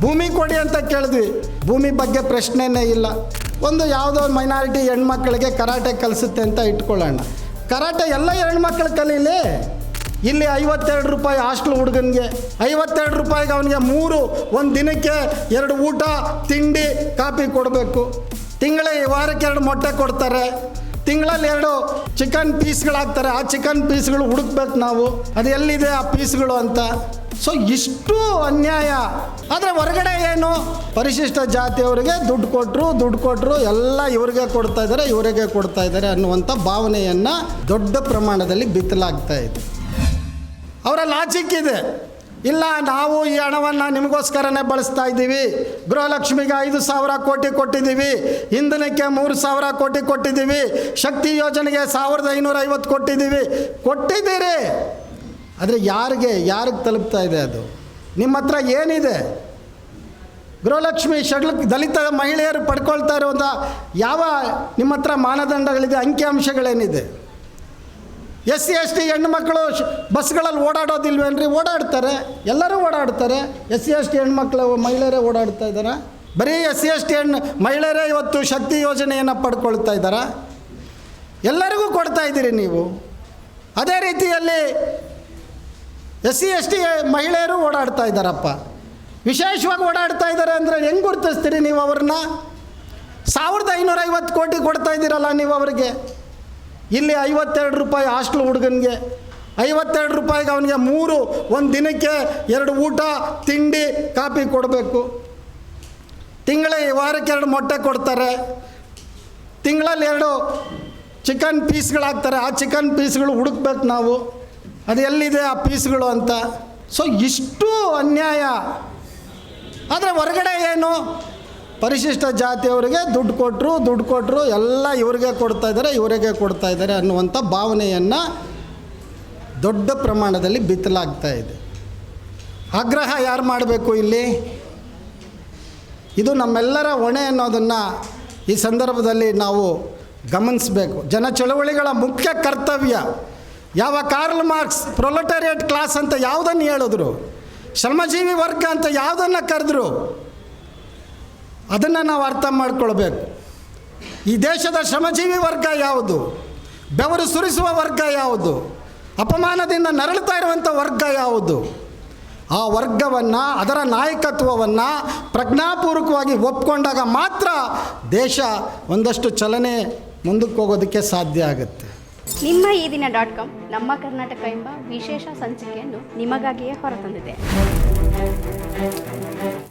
ಭೂಮಿ ಕೊಡಿ ಅಂತ ಕೇಳಿದ್ವಿ. ಭೂಮಿ ಬಗ್ಗೆ ಪ್ರಶ್ನೆನೇ ಇಲ್ಲ. ಒಂದು ಯಾವುದೋ ಮೈನಾರಿಟಿ ಹೆಣ್ಮಕ್ಳಿಗೆ ಕರಾಟೆ ಕಲಿಸುತ್ತೆ ಅಂತ ಇಟ್ಕೊಳ್ಳೋಣ. ಕರಾಟೆ ಎಲ್ಲ ಹೆಣ್ಮಕ್ಳು ಕಲೀಲಿ. ಇಲ್ಲಿ ಐವತ್ತೆರಡು ರೂಪಾಯಿ ಹಾಸ್ಟ್ಲ್ ಹುಡುಗನಿಗೆ, ಐವತ್ತೆರಡು ರೂಪಾಯಿಗೆ ಅವನಿಗೆ ಮೂರು, ಒಂದು ದಿನಕ್ಕೆ ಎರಡು ಊಟ, ತಿಂಡಿ, ಕಾಫಿ ಕೊಡಬೇಕು. ತಿಂಗಳ ವಾರಕ್ಕೆ ಎರಡು ಮೊಟ್ಟೆ ಕೊಡ್ತಾರೆ. ತಿಂಗಳಲ್ಲಿ ಎರಡು ಚಿಕನ್ ಪೀಸ್ಗಳಾಗ್ತಾರೆ ಆ ಚಿಕನ್ ಪೀಸ್ಗಳು ಹುಡುಕ್ಬೇಕು ನಾವು. ಅದು ಎಲ್ಲಿದೆ ಆ ಪೀಸ್ಗಳು ಅಂತ. ಸೊ ಇಷ್ಟು ಅನ್ಯಾಯ. ಆದರೆ ಹೊರಗಡೆ ಏನು? ಪರಿಶಿಷ್ಟ ಜಾತಿಯವರಿಗೆ ದುಡ್ಡು ಕೊಟ್ಟರು ದುಡ್ಡು ಕೊಟ್ಟರು ಎಲ್ಲ ಇವರಿಗೆ ಕೊಡ್ತಾ ಇದ್ದಾರೆ, ಇವರಿಗೆ ಕೊಡ್ತಾ ಇದ್ದಾರೆ ಅನ್ನುವಂಥ ಭಾವನೆಯನ್ನು ದೊಡ್ಡ ಪ್ರಮಾಣದಲ್ಲಿ ಬಿತ್ತಲಾಗ್ತಾ ಇದೆ. ಅವರ ಲಾಜಿಕ್ ಇದೆ. ಇಲ್ಲ, ನಾವು ಈ ಹಣವನ್ನು ನಿಮಗೋಸ್ಕರನೇ ಬಳಸ್ತಾ ಇದ್ದೀವಿ. ಗೃಹಲಕ್ಷ್ಮಿಗೆ ಐದು ಸಾವಿರ ಕೋಟಿ ಕೊಟ್ಟಿದ್ದೀವಿ. ಇಂಧನಕ್ಕೆ ಮೂರು ಸಾವಿರ ಕೋಟಿ ಕೊಟ್ಟಿದ್ದೀವಿ. ಶಕ್ತಿ ಯೋಜನೆಗೆ ಸಾವಿರದ ಐನೂರ ಐವತ್ತು ಕೊಟ್ಟಿದ್ದೀವಿ. ಕೊಟ್ಟಿದ್ದೀರಿ. ಆದರೆ ಯಾರಿಗೆ ಯಾರಿಗೆ ತಲುಪ್ತಾ ಇದೆ ಅದು? ನಿಮ್ಮ ಹತ್ರ ಏನಿದೆ? ಗೃಹಲಕ್ಷ್ಮಿ ಷಡ್ಲ ದಲಿತ ಮಹಿಳೆಯರು ಪಡ್ಕೊಳ್ತಾ ಇರುವಂಥ ಯಾವ ನಿಮ್ಮ ಹತ್ರ ಮಾನದಂಡಗಳಿದೆ, ಅಂಕಿಅಂಶಗಳೇನಿದೆ? ಎಸ್ ಸಿ ಎಸ್ ಟಿ ಶ್- ಬಸ್ಗಳಲ್ಲಿ ಓಡಾಡೋದಿಲ್ವೇನ್ರಿ? ಓಡಾಡ್ತಾರೆ. ಎಲ್ಲರೂ ಓಡಾಡ್ತಾರೆ. ಎಸ್ ಸಿ ಎಸ್ ಟಿ ಹೆಣ್ಮಕ್ಳು ಮಹಿಳೆಯರೇ ಓಡಾಡ್ತಾ ಇದ್ದಾರೆ? ಬರೀ ಎಸ್ ಸಿ ಎಸ್ ಟಿ ಹೆಣ್ಣು, ಮಹಿಳೆಯರೇ ಇವತ್ತು ಶಕ್ತಿ ಯೋಜನೆಯನ್ನು ಪಡ್ಕೊಳ್ತಾ ಇದ್ದಾರಾ? ಎಲ್ಲರಿಗೂ ಕೊಡ್ತಾ ಇದ್ದೀರಿ ನೀವು. ಅದೇ ರೀತಿಯಲ್ಲಿ ಎಸ್ ಸಿ ಎಸ್ ಟಿ ಮಹಿಳೆಯರು ಓಡಾಡ್ತಾ ಇದ್ದಾರಪ್ಪ. ವಿಶೇಷವಾಗಿ ಓಡಾಡ್ತಾ ಇದ್ದಾರೆ ಅಂದರೆ ಹೆಂಗೆ ಗುರುತಿಸ್ತೀರಿ ನೀವು ಅವ್ರನ್ನ? ಸಾವಿರದ ಐನೂರ ಐವತ್ತು ಕೋಟಿ ಕೊಡ್ತಾ ಇದ್ದೀರಲ್ಲ ನೀವು ಅವರಿಗೆ. ಇಲ್ಲಿ ಐವತ್ತೆರಡು ರೂಪಾಯಿ ಹಾಸ್ಟ್ಲ್ ಹುಡುಗನಿಗೆ, ಐವತ್ತೆರಡು ರೂಪಾಯಿಗೆ ಅವನಿಗೆ ಮೂರು, ಒಂದು ದಿನಕ್ಕೆ ಎರಡು ಊಟ, ತಿಂಡಿ ಕಾಫಿ ಕೊಡಬೇಕು. ತಿಂಗಳ ವಾರಕ್ಕೆ ಎರಡು ಮೊಟ್ಟೆ ಕೊಡ್ತಾರೆ. ತಿಂಗಳಲ್ಲಿ ಎರಡು ಚಿಕನ್ ಪೀಸ್ಗಳಾಗ್ತಾರೆ. ಆ ಚಿಕನ್ ಪೀಸ್ಗಳು ಹುಡುಕ್ಬೇಕು ನಾವು. ಅದು ಎಲ್ಲಿದೆ ಆ ಪೀಸ್ಗಳು ಅಂತ? ಸೊ ಇಷ್ಟು ಅನ್ಯಾಯ. ಆದರೆ ಹೊರಗಡೆ ಏನು? ಪರಿಶಿಷ್ಟ ಜಾತಿಯವರಿಗೆ ದುಡ್ಡು ಕೊಟ್ಟರು ದುಡ್ಡು ಕೊಟ್ಟರು ಎಲ್ಲ ಇವರಿಗೆ ಕೊಡ್ತಾ ಇದ್ದಾರೆ, ಇವರಿಗೆ ಕೊಡ್ತಾ ಇದ್ದಾರೆ ಅನ್ನುವಂಥ ಭಾವನೆಯನ್ನು ದೊಡ್ಡ ಪ್ರಮಾಣದಲ್ಲಿ ಬಿತ್ತಲಾಗ್ತಾ ಇದೆ. ಆಗ್ರಹ ಯಾರು ಮಾಡಬೇಕು ಇಲ್ಲಿ? ಇದು ನಮ್ಮೆಲ್ಲರ ಹೊಣೆ ಅನ್ನೋದನ್ನು ಈ ಸಂದರ್ಭದಲ್ಲಿ ನಾವು ಗಮನಿಸಬೇಕು. ಜನ ಚಳವಳಿಗಳ ಮುಖ್ಯ ಕರ್ತವ್ಯ. ಯಾವ ಕಾರ್ಲ್ ಮಾರ್ಕ್ಸ್ ಪ್ರೊಲೆಟರಿಯೇಟ್ ಕ್ಲಾಸ್ ಅಂತ ಯಾವುದನ್ನು ಹೇಳಿದ್ರು? ಶ್ರಮಜೀವಿ ವರ್ಗ ಅಂತ ಯಾವುದನ್ನು ಕರೆದ್ರು? ಅದನ್ನು ನಾವು ಅರ್ಥ ಮಾಡ್ಕೊಳ್ಬೇಕು. ಈ ದೇಶದ ಶ್ರಮಜೀವಿ ವರ್ಗ ಯಾವುದು? ಬೆವರು ಸುರಿಸುವ ವರ್ಗ ಯಾವುದು? ಅಪಮಾನದಿಂದ ನರಳುತ್ತಾ ಇರುವಂಥ ವರ್ಗ ಯಾವುದು? ಆ ವರ್ಗವನ್ನು, ಅದರ ನಾಯಕತ್ವವನ್ನು ಪ್ರಜ್ಞಾಪೂರ್ವಕವಾಗಿ ಒಪ್ಕೊಂಡಾಗ ಮಾತ್ರ ದೇಶ ಒಂದಷ್ಟು ಚಲನೆ ಮುಂದಕ್ಕೆ ಹೋಗೋದಕ್ಕೆ ಸಾಧ್ಯ ಆಗುತ್ತೆ. ನಿಮ್ಮ ಈ ದಿನ ಡಾಟ್ ಕಾಮ್ ನಮ್ಮ ಕರ್ನಾಟಕ ಎಂಬ ವಿಶೇಷ ಸಂಚಿಕೆಯನ್ನು ನಿಮಗಾಗಿಯೇ ಹೊರತಂದಿದೆ.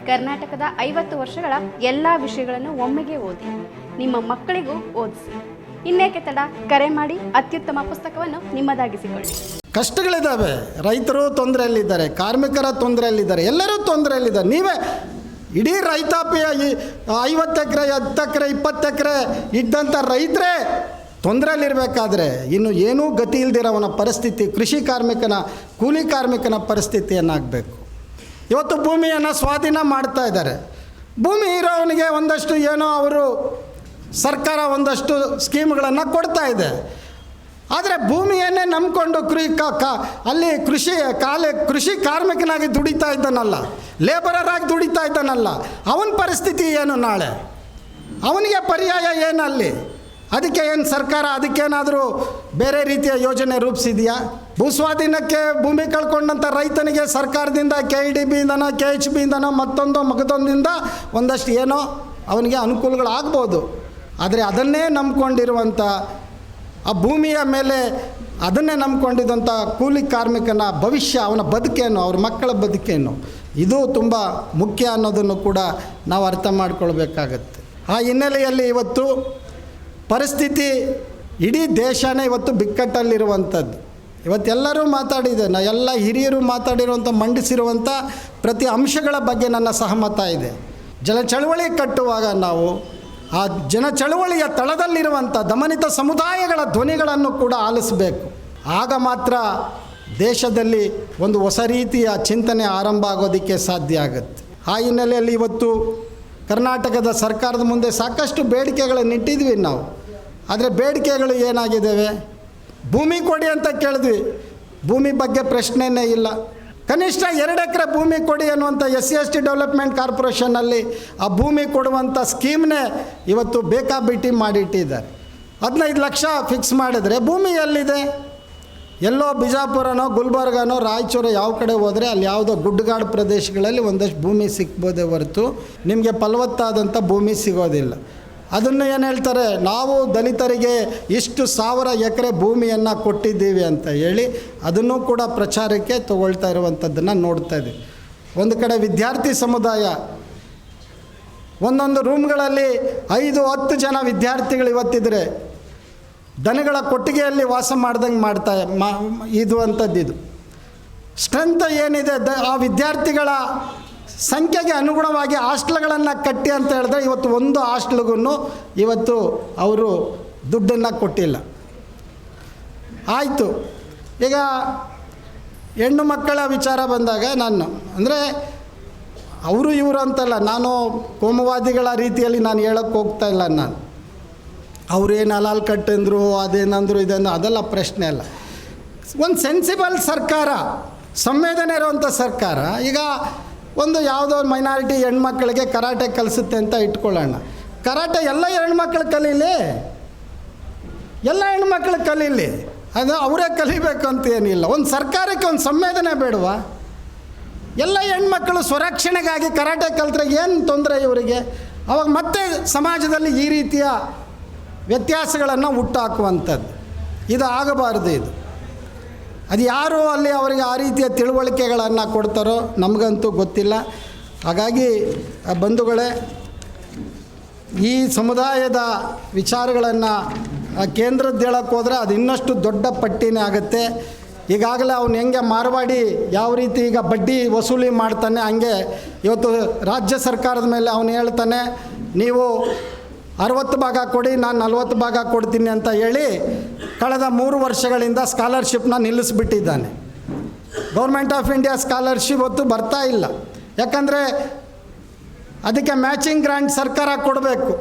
ಕರ್ನಾಟಕದ ಐವತ್ತು ವರ್ಷಗಳ ಎಲ್ಲ ವಿಷಯಗಳನ್ನು ಒಮ್ಮೆಗೆ ಓದಿ, ನಿಮ್ಮ ಮಕ್ಕಳಿಗೂ ಓದಿಸಿ. ಇನ್ನೇಕೆ ತಡ? ಕರೆ ಮಾಡಿ, ಅತ್ಯುತ್ತಮ ಪುಸ್ತಕವನ್ನು ನಿಮ್ಮದಾಗಿಸಿಕೊಳ್ಳಿ. ಕಷ್ಟಗಳಿದ್ದಾವೆ ರೈತರು ತೊಂದರೆಯಲ್ಲಿದ್ದಾರೆ, ಕಾರ್ಮಿಕರ ತೊಂದರೆಯಲ್ಲಿದ್ದಾರೆ, ಎಲ್ಲರೂ ತೊಂದರೆಯಲ್ಲಿದ್ದಾರೆ. ನೀವೇ ಇಡೀ ರೈತಾಪಿಯ ಐವತ್ತು ಎಕರೆ, ಹತ್ತು ಎಕರೆ, ಇಪ್ಪತ್ತು ಎಕರೆ ಇದ್ದಂಥ ರೈತರೇ ತೊಂದರೆಯಲ್ಲಿರಬೇಕಾದ್ರೆ ಇನ್ನು ಏನೂ ಗತಿ ಇಲ್ದಿರೋವನ ಪರಿಸ್ಥಿತಿ ಕೃಷಿ ಕಾರ್ಮಿಕನ, ಕೂಲಿ ಕಾರ್ಮಿಕನ ಪರಿಸ್ಥಿತಿಯನ್ನಾಗಬೇಕು. ಇವತ್ತು ಭೂಮಿಯನ್ನು ಸ್ವಾಧೀನ ಮಾಡ್ತಾ ಇದ್ದಾರೆ. ಭೂಮಿ ಇರೋವನಿಗೆ ಒಂದಷ್ಟು ಏನೋ ಅವರು ಸರ್ಕಾರ ಒಂದಷ್ಟು ಸ್ಕೀಮ್ಗಳನ್ನು ಕೊಡ್ತಾ ಇದೆ. ಆದರೆ ಭೂಮಿಯನ್ನೇ ನಂಬಿಕೊಂಡು ಕೃ ಅಲ್ಲಿ ಕೃಷಿ, ಕಾಲೇ ಕೃಷಿ ಕಾರ್ಮಿಕನಾಗಿ ದುಡಿತಾ ಇದ್ದಾನಲ್ಲ ಲೇಬರರಾಗಿ ದುಡಿತಾ ಇದ್ದಾನಲ್ಲ, ಅವನ ಪರಿಸ್ಥಿತಿ ಏನು ನಾಳೆ? ಅವನಿಗೆ ಪರ್ಯಾಯ ಏನು ಅಲ್ಲಿ ಅದಕ್ಕೆ ಏನು ಸರ್ಕಾರ ಅದಕ್ಕೇನಾದರೂ ಬೇರೆ ರೀತಿಯ ಯೋಜನೆ ರೂಪಿಸಿದೆಯಾ? ಭೂಸ್ವಾಧೀನಕ್ಕೆ ಭೂಮಿ ಕಳ್ಕೊಂಡಂಥ ರೈತನಿಗೆ ಸರ್ಕಾರದಿಂದ ಕೆ ಇ ಡಿ ಬಿಯಿಂದನೋ ಕೆ ಎಚ್ ಬಿಯಿಂದನೋ ಮತ್ತೊಂದು ಮಗದೊಂದಿಂದ ಒಂದಷ್ಟು ಏನೋ ಅವನಿಗೆ ಅನುಕೂಲಗಳಾಗ್ಬೋದು. ಆದರೆ ಅದನ್ನೇ ನಂಬ್ಕೊಂಡಿರುವಂಥ ಆ ಭೂಮಿಯ ಮೇಲೆ ಅದನ್ನೇ ನಂಬ್ಕೊಂಡಿದ್ದಂಥ ಕೂಲಿ ಕಾರ್ಮಿಕನ ಭವಿಷ್ಯ, ಅವನ ಬದುಕೇನು, ಅವ್ರ ಮಕ್ಕಳ ಬದುಕೇನು? ಇದು ತುಂಬ ಮುಖ್ಯ ಅನ್ನೋದನ್ನು ಕೂಡ ನಾವು ಅರ್ಥ ಮಾಡ್ಕೊಳ್ಬೇಕಾಗತ್ತೆ. ಆ ಹಿನ್ನೆಲೆಯಲ್ಲಿ ಇವತ್ತು ಪರಿಸ್ಥಿತಿ ಇಡೀ ದೇಶನೇ ಇವತ್ತು ಬಿಕ್ಕಟ್ಟಲ್ಲಿರುವಂಥದ್ದು. ಇವತ್ತೆಲ್ಲರೂ ಮಾತಾಡಿದೆ, ನಾ ಎಲ್ಲ ಹಿರಿಯರು ಮಾತಾಡಿರುವಂಥ, ಮಂಡಿಸಿರುವಂಥ ಪ್ರತಿ ಅಂಶಗಳ ಬಗ್ಗೆ ನನ್ನ ಸಹಮತ ಇದೆ. ಜನ ಚಳವಳಿ ಕಟ್ಟುವಾಗ ನಾವು ಆ ಜನ ಚಳವಳಿಯ ತಳದಲ್ಲಿರುವಂಥ ದಮನಿತ ಸಮುದಾಯಗಳ ಧ್ವನಿಗಳನ್ನು ಕೂಡ ಆಲಿಸಬೇಕು. ಆಗ ಮಾತ್ರ ದೇಶದಲ್ಲಿ ಒಂದು ಹೊಸ ರೀತಿಯ ಚಿಂತನೆ ಆರಂಭ ಆಗೋದಕ್ಕೆ ಸಾಧ್ಯ ಆಗುತ್ತೆ. ಆ ಹಿನ್ನೆಲೆಯಲ್ಲಿ ಇವತ್ತು ಕರ್ನಾಟಕದ ಸರ್ಕಾರದ ಮುಂದೆ ಸಾಕಷ್ಟು ಬೇಡಿಕೆಗಳನ್ನು ಇಟ್ಟಿದ್ವಿ ನಾವು. ಆದರೆ ಬೇಡಿಕೆಗಳು ಏನಾಗಿದ್ದಾವೆ? ಭೂಮಿ ಕೊಡಿ ಅಂತ ಕೇಳಿದ್ವಿ. ಭೂಮಿ ಬಗ್ಗೆ ಪ್ರಶ್ನೆನೇ ಇಲ್ಲ. ಕನಿಷ್ಠ ಎರಡು ಎಕರೆ ಭೂಮಿ ಕೊಡಿ ಅನ್ನುವಂಥ S C S T development ಕಾರ್ಪೊರೇಷನ್ನಲ್ಲಿ ಆ ಭೂಮಿ ಕೊಡುವಂಥ ಸ್ಕೀಮ್ನೇ ಇವತ್ತು ಬೇಕಾಬಿಟ್ಟಿ ಮಾಡಿಟ್ಟಿದ್ದಾರೆ. ಹದಿನೈದು ಲಕ್ಷ ಫಿಕ್ಸ್ ಮಾಡಿದರೆ ಭೂಮಿ ಎಲ್ಲಿದೆ? ಎಲ್ಲೋ ಬಿಜಾಪುರನೋ ಗುಲ್ಬರ್ಗನೋ ರಾಯಚೂರು ಯಾವ ಕಡೆ ಹೋದರೆ ಅಲ್ಲಿ ಯಾವುದೋ ಗುಡ್ಡಗಾಡು ಪ್ರದೇಶಗಳಲ್ಲಿ ಒಂದಷ್ಟು ಭೂಮಿ ಸಿಕ್ಬೋದೇ ಹೊರತು ನಿಮಗೆ ಫಲವತ್ತಾದಂಥ ಭೂಮಿ ಸಿಗೋದಿಲ್ಲ. ಅದನ್ನು ಏನು ಹೇಳ್ತಾರೆ? ನಾವು ದಲಿತರಿಗೆ ಇಷ್ಟು ಸಾವಿರ ಎಕರೆ ಭೂಮಿಯನ್ನು ಕೊಟ್ಟಿದ್ದೀವಿ ಅಂತ ಹೇಳಿ ಅದನ್ನು ಕೂಡ ಪ್ರಚಾರಕ್ಕೆ ತಗೊಳ್ತಾ ಇರುವಂಥದ್ದನ್ನು ನೋಡ್ತಾ ಇದ್ದೀವಿ ಒಂದು ಕಡೆ ವಿದ್ಯಾರ್ಥಿ ಸಮುದಾಯ, ಒಂದೊಂದು ರೂಮ್ಗಳಲ್ಲಿ ಐದು, ಹತ್ತು ಜನ ವಿದ್ಯಾರ್ಥಿಗಳು ಇವತ್ತಿದ್ರೆ ದನಗಳ ಕೊಟ್ಟಿಗೆಯಲ್ಲಿ ವಾಸ ಮಾಡ್ದಂಗೆ ಮಾಡ್ತಾ ಮಾ ಇದು ಅಂಥದ್ದು ಇದು ಸ್ಟ್ರೆಂತ್ ಏನಿದೆ ದ ಆ ವಿದ್ಯಾರ್ಥಿಗಳ ಸಂಖ್ಯೆಗೆ ಅನುಗುಣವಾಗಿ ಹಾಸ್ಟ್ಲ್ಗಳನ್ನು ಕಟ್ಟಿ ಅಂತ ಹೇಳಿದ್ರೆ ಇವತ್ತು ಒಂದು ಹಾಸ್ಟ್ಲ್ಗೂ ಇವತ್ತು ಅವರು ದುಡ್ಡನ್ನು ಕೊಟ್ಟಿಲ್ಲ. ಆಯಿತು. ಈಗ ಹೆಣ್ಣು ಮಕ್ಕಳ ವಿಚಾರ ಬಂದಾಗ ನಾನು, ಅಂದರೆ ಅವರು ಇವರು ಅಂತಲ್ಲ, ನಾನು ಕೋಮವಾದಿಗಳ ರೀತಿಯಲ್ಲಿ ನಾನು ಹೇಳೋಕ್ಕೆ ಹೋಗ್ತಾ ಇಲ್ಲ ನಾನು. ಅವ್ರೇನು ಅಲಾಲ್ ಕಟ್ಟಂದ್ರು, ಅದೇನಂದ್ರು ಇದನ್ನು ಅದೆಲ್ಲ ಪ್ರಶ್ನೆ ಅಲ್ಲ. ಒಂದು ಸೆನ್ಸಿಬಲ್ ಸರ್ಕಾರ, ಸಂವೇದನೆ ಇರುವಂಥ ಸರ್ಕಾರ, ಈಗ ಒಂದು ಯಾವುದೋ ಮೈನಾರಿಟಿ ಹೆಣ್ಮಕ್ಳಿಗೆ ಕರಾಟೆ ಕಲಿಸುತ್ತೆ ಅಂತ ಇಟ್ಕೊಳ್ಳೋಣ. ಕರಾಟೆ ಎಲ್ಲ ಹೆಣ್ಮಕ್ಳು ಕಲೀಲಿ? ಎಲ್ಲ ಹೆಣ್ಮಕ್ಳು ಕಲೀಲಿ? ಅದು ಅವರೇ ಕಲಿಬೇಕು ಅಂತ ಏನಿಲ್ಲ. ಒಂದು ಸರ್ಕಾರಕ್ಕೆ ಒಂದು ಸಂವೇದನೆ ಬೇಡವಾ. ಎಲ್ಲ ಹೆಣ್ಮಕ್ಳು ಸ್ವರಕ್ಷಣೆಗಾಗಿ ಕರಾಟೆ ಕಲಿತ್ರೆ ಏನು ತೊಂದರೆ ಇವರಿಗೆ? ಅವಾಗ ಮತ್ತೆ ಸಮಾಜದಲ್ಲಿ ಈ ರೀತಿಯ ವ್ಯತ್ಯಾಸಗಳನ್ನು ಹುಟ್ಟಾಕುವಂಥದ್ದು. ಇದು ಆಗಬಾರದು ಇದು. ಅದು ಯಾರು ಅಲ್ಲಿ ಅವರಿಗೆ ಆ ರೀತಿಯ ತಿಳುವಳಿಕೆಗಳನ್ನು ಕೊಡ್ತಾರೋ ನಮಗಂತೂ ಗೊತ್ತಿಲ್ಲ. ಹಾಗಾಗಿ ಬಂಧುಗಳೇ, ಈ ಸಮುದಾಯದ ವಿಚಾರಗಳನ್ನು ಕೇಂದ್ರದ್ದು ಹೇಳಕ್ಕೆ ಹೋದರೆ ಅದು ಇನ್ನಷ್ಟು ದೊಡ್ಡ ಪಟ್ಟಿನೇ ಆಗುತ್ತೆ. ಈಗಾಗಲೇ ಅವನು ಹೆಂಗೆ ಮಾರ್ವಾಡಿ ಯಾವ ರೀತಿ ಈಗ ಬಡ್ಡಿ ವಸೂಲಿ ಮಾಡ್ತಾನೆ, ಹಂಗೆ ಇವತ್ತು ರಾಜ್ಯ ಸರ್ಕಾರದ ಮೇಲೆ ಅವನು ಹೇಳ್ತಾನೆ, ನೀವು ಅರವತ್ತು ಭಾಗ ಕೊಡಿ, ನಾನು ನಲ್ವತ್ತು ಭಾಗ ಕೊಡ್ತೀನಿ ಅಂತ ಹೇಳಿ ಕಳೆದ ಮೂರು ವರ್ಷಗಳಿಂದ ಸ್ಕಾಲರ್ಶಿಪ್ನ ನಿಲ್ಲಿಸ್ಬಿಟ್ಟಿದ್ದಾನೆ. ಗೌರ್ಮೆಂಟ್ ಆಫ್ ಇಂಡಿಯಾ ಸ್ಕಾಲರ್ಶಿಪ್ ಹೊತ್ತು ಬರ್ತಾ ಇಲ್ಲ. ಯಾಕಂದರೆ ಅದಕ್ಕೆ ಮ್ಯಾಚಿಂಗ್ ಗ್ರ್ಯಾಂಟ್ ಸರ್ಕಾರ ಕೊಡಬೇಕು.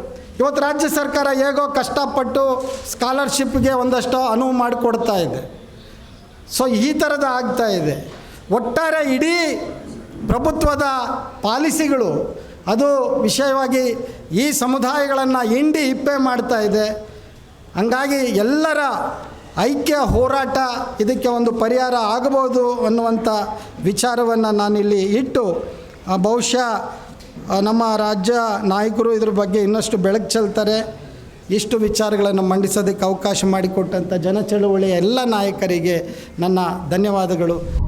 ಇವತ್ತು ರಾಜ್ಯ ಸರ್ಕಾರ ಹೇಗೋ ಕಷ್ಟಪಟ್ಟು ಸ್ಕಾಲರ್ಶಿಪ್ಗೆ ಒಂದಷ್ಟು ಅನುವು ಮಾಡಿಕೊಡ್ತಾ ಇದೆ. ಸೊ ಈ ಥರದ ಆಗ್ತಾ ಇದೆ. ಒಟ್ಟಾರೆ ಇಡೀ ಪ್ರಭುತ್ವದ ಪಾಲಿಸಿಗಳು ಅದು ವಿಷಯವಾಗಿ ಈ ಸಮುದಾಯಗಳನ್ನು ಹಿಂಡಿ ಹಿಪ್ಪೆ ಮಾಡ್ತಾ ಇದೆ. ಹಂಗಾಗಿ ಎಲ್ಲರ ಐಕ್ಯ ಹೋರಾಟ ಇದಕ್ಕೆ ಒಂದು ಪರಿಹಾರ ಆಗಬಹುದು ಅನ್ನುವಂಥ ವಿಚಾರವನ್ನು ನಾನಿಲ್ಲಿ ಇಟ್ಟು ಬಹುಶಃ ನಮ್ಮ ರಾಜ್ಯ ನಾಯಕರು ಇದ್ರ ಬಗ್ಗೆ ಇನ್ನಷ್ಟು ಬೆಳಕು ಚೆಲ್ತಾರೆ. ಇಷ್ಟು ವಿಚಾರಗಳನ್ನು ಮಂಡಿಸೋದಕ್ಕೆ ಅವಕಾಶ ಮಾಡಿಕೊಟ್ಟಂಥ ಜನ ಚಳುವಳಿಯ ಎಲ್ಲ ನಾಯಕರಿಗೆ ನನ್ನ ಧನ್ಯವಾದಗಳು.